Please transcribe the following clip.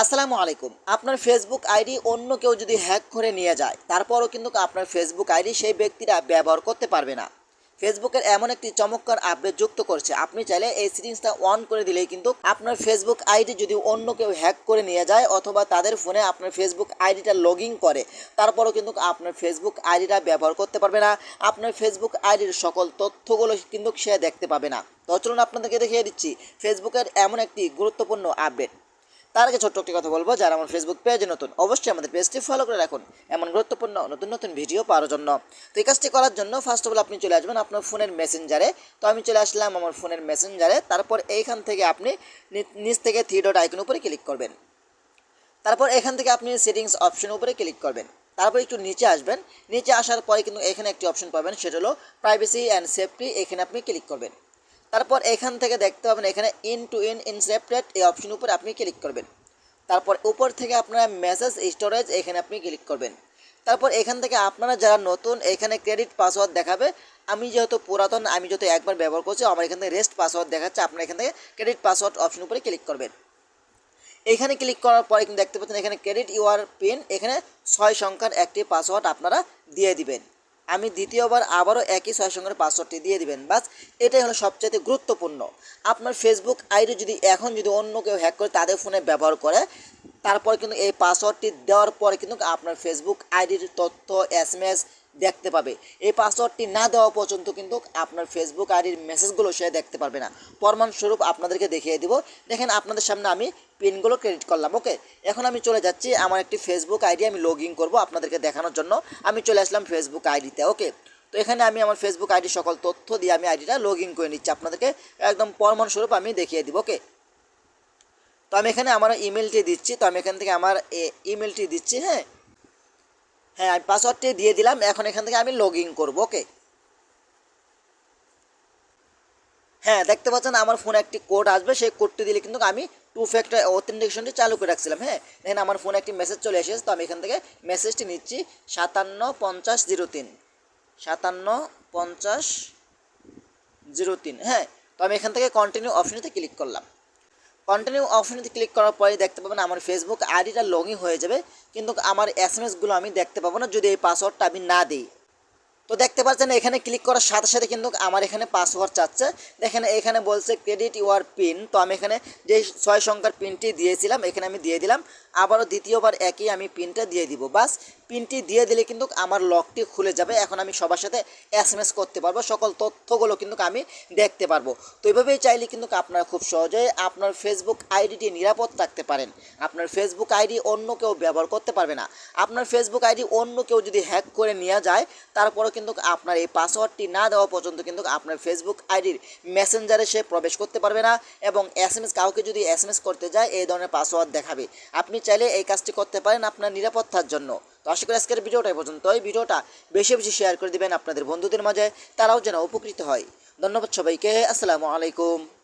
আসসালামু আলাইকুম। আপনার ফেসবুক আইডি অন্য কেউ যদি হ্যাক করে নিয়ে যায়, তারপরও কিন্তু আপনার ফেসবুক আইডি সেই ব্যক্তিরা ব্যবহার করতে পারবে না। ফেসবুকের এমন একটি চমৎকার আপডেট যুক্ত করছে, আপনি চাইলে এই সিটিংসটা অন করে দিলেই কিন্তু আপনার ফেসবুক আইডি যদি অন্য কেউ হ্যাক করে নিয়ে যায় অথবা তাদের ফোনে আপনার ফেসবুক আইডিটা লগ করে, তারপরও কিন্তু আপনার ফেসবুক আইডিটা ব্যবহার করতে পারবে না। আপনার ফেসবুক আইডির সকল তথ্যগুলো কিন্তু সে দেখতে পাবে না। তো চলুন আপনাদেরকে দেখিয়ে দিচ্ছি ফেসবুকের এমন একটি গুরুত্বপূর্ণ আপডেট তার আগে ছোট্ট একটি কথা বলব, যারা আমার ফেসবুক পেজে নতুন, অবশ্যই আমাদের পেজটি ফলো করে রাখুন। এমন গুরুত্বপূর্ণ, নতুন নতুন ভিডিও পাওয়ার জন্য। তো এই কাজটি করার জন্য ফার্স্ট অফ অল আপনি চলে আসবেন আপনার ফোনের মেসেঞ্জারে তো আমি চলে আসলাম আমার ফোনের মেসেঞ্জারে তারপর এইখান থেকে আপনি নিচ থেকে থ্রি ডট আইকন উপরে ক্লিক করবেন। তারপর এখান থেকে আপনি সেটিংস অপশন উপরে ক্লিক করবেন। তারপর একটু নিচে আসবেন। নিচে আসার পরে কিন্তু এখানে একটি অপশন পাবেন, সেটা হলো প্রাইভেসি অ্যান্ড সেফটি এখানে আপনি ক্লিক করবেন। তারপর এখান থেকে দেখতে পাবেন এখানে ইন টু ইন ইনসেপ্টেড এই অপশন উপরে আপনি ক্লিক করবেন। তারপর উপর থেকে আপনারা মেসেজ স্টোরেজ এখানে আপনি ক্লিক করবেন। তারপর এখান থেকে আপনারা যারা নতুন, এখানে ক্রেডিট পাসওয়ার্ড দেখাবে, আমি যেহেতু পুরাতন, আমি যেহেতু একবার ব্যবহার করছি, আমার এখান থেকে রেস্ট পাসওয়ার্ড দেখাচ্ছে, আপনারা এখান থেকে ক্রেডিট পাসওয়ার্ড অপশন উপরে ক্লিক করবেন। এখানে ক্লিক করার পরে কিন্তু দেখতে পাচ্ছেন এখানে ক্রেডিট ইউআর পিন এখানে ছয় সংখ্যার একটি পাসওয়ার্ড আপনারা দিয়ে দিবেন। আমি দ্বিতীয়বার আবারও একই ছয় সংখ্যার পাসওয়ার্ডটি দিয়ে দিবেন। বাস, এটাই হলো সবচাইতে গুরুত্বপূর্ণ। আপনার ফেসবুক আইডি যদি এখন যদি অন্য কেউ হ্যাক করে, তাদের ফোনে ব্যবহার করে, তারপর কিন্তু এই পাসওয়ার্ডটি দেওয়ার পরে কিন্তু আপনার ফেসবুক আইডির তথ্য এস দেখতে পাবে। এই পাসওয়ার্ডটি না দেওয়া পর্যন্ত কিন্তু আপনার ফেসবুক আইডির মেসেজগুলো সে দেখতে পারবে না। প্রমাণস্বরূপ আপনাদেরকে দেখিয়ে দিব। দেখেন আপনাদের সামনে আমি পিনগুলো ক্রেডিট করলাম ওকে এখন আমি চলে যাচ্ছি। আমার একটি ফেসবুক আইডি আমি লগ ইন করব আপনাদেরকে দেখানোর জন্য। আমি চলে আসলাম ফেসবুক আইডিতে ওকে তো এখানে আমি আমার ফেসবুক আইডি সকল তথ্য দিয়ে আমি আইডিটা লগ ইন করে নিচ্ছি আপনাদেরকে। একদম প্রমাণস্বরূপ আমি দেখিয়ে দিব ওকে তো আমি এখানে আমার ইমেলটি দিচ্ছি। তো আমি এখান থেকে আমার ইমেলটি দিচ্ছি হ্যাঁ? হ্যাঁ আমি পাসওয়ার্ডটি দিয়ে দিলাম, এখন এখান থেকে আমি লগ ইন করব ওকে হ্যাঁ দেখতে পাচ্ছেন আমার ফোনে একটি কোড আসবে, সেই কোডটি দিলে কিন্তু আমি টু ফ্যাক্টর অথেন্টিকেশনটি চালু করে রাখছিলাম হ্যাঁ? দেখেন, আমার ফোনে একটি মেসেজ চলে এসেছে, তো আমি এখান থেকে মেসেজটি নিচ্ছি, সাতান্ন পঞ্চাশ জিরো তিন। সাতান্ন পঞ্চাশ জিরো তিন হ্যাঁ? তো আমি এখান থেকে কন্টিনিউ অপশনেতে ক্লিক করলাম। কন্টিনিউ অপশনেতে ক্লিক করার পরে দেখতে পাবেন আমার ফেসবুক আইডিটা লগ ইন হয়ে যাবে, কিন্তু আমার এস এম এসগুলো আমি দেখতে পাবো না যদি এই পাসওয়ার্ডটা আমি না দিই। তো দেখতে পাচ্ছেন এখানে ক্লিক করার সাথে সাথে কিন্তু আমার এখানে পাসওয়ার্ড চাচ্ছে। দেখেন এখানে বলছে ক্রেডিট ইউর পিন তো আমি এখানে যে ছয় সংখ্যার পিনটি দিয়েছিলাম, এখানে আমি দিয়ে দিলাম। আবারও দ্বিতীয়বার একই আমি পিনটা দিয়ে দিব, বাস। পিনটি দিয়ে দিলে কিন্তু আমার লকটি খুলে যাবে। এখন আমি সবার সাথে এস এম এস করতে পারব। সকল তথ্যগুলো কিন্তু আমি দেখতে পারব। তো এইভাবেই চাইলে কিন্তু আপনারা খুব সহজেই আপনার ফেসবুক আইডিটি নিরাপদ রাখতে পারেন। আপনার ফেসবুক আইডি অন্য কেউ ব্যবহার করতে পারবে না। আপনার ফেসবুক আইডি অন্য কেউ যদি হ্যাক করে নেওয়া যায়, তারপরেও কিন্তু আপনার এই পাসওয়ার্ডটি না দেওয়া পর্যন্ত কিন্তু আপনার ফেসবুক আইডির মেসেঞ্জারে সে প্রবেশ করতে পারবে না এবং এস এম এস কাউকে যদি এস এম এস করতে যায়, এই ধরনের পাসওয়ার্ড দেখাবে। আপনি চাইলে এই কাজটি করতে পারেন আপনার নিরাপত্তার জন্য। আশা করি আজকের ভিডিওটা পর্যন্ত এই ভিডিওটা বেশি বেশি শেয়ার করে দিবেন আপনাদের বন্ধুদের মাঝে, তারাও যেন উপকৃত হয়। ধন্যবাদ সবাইকে। আসসালামু আলাইকুম।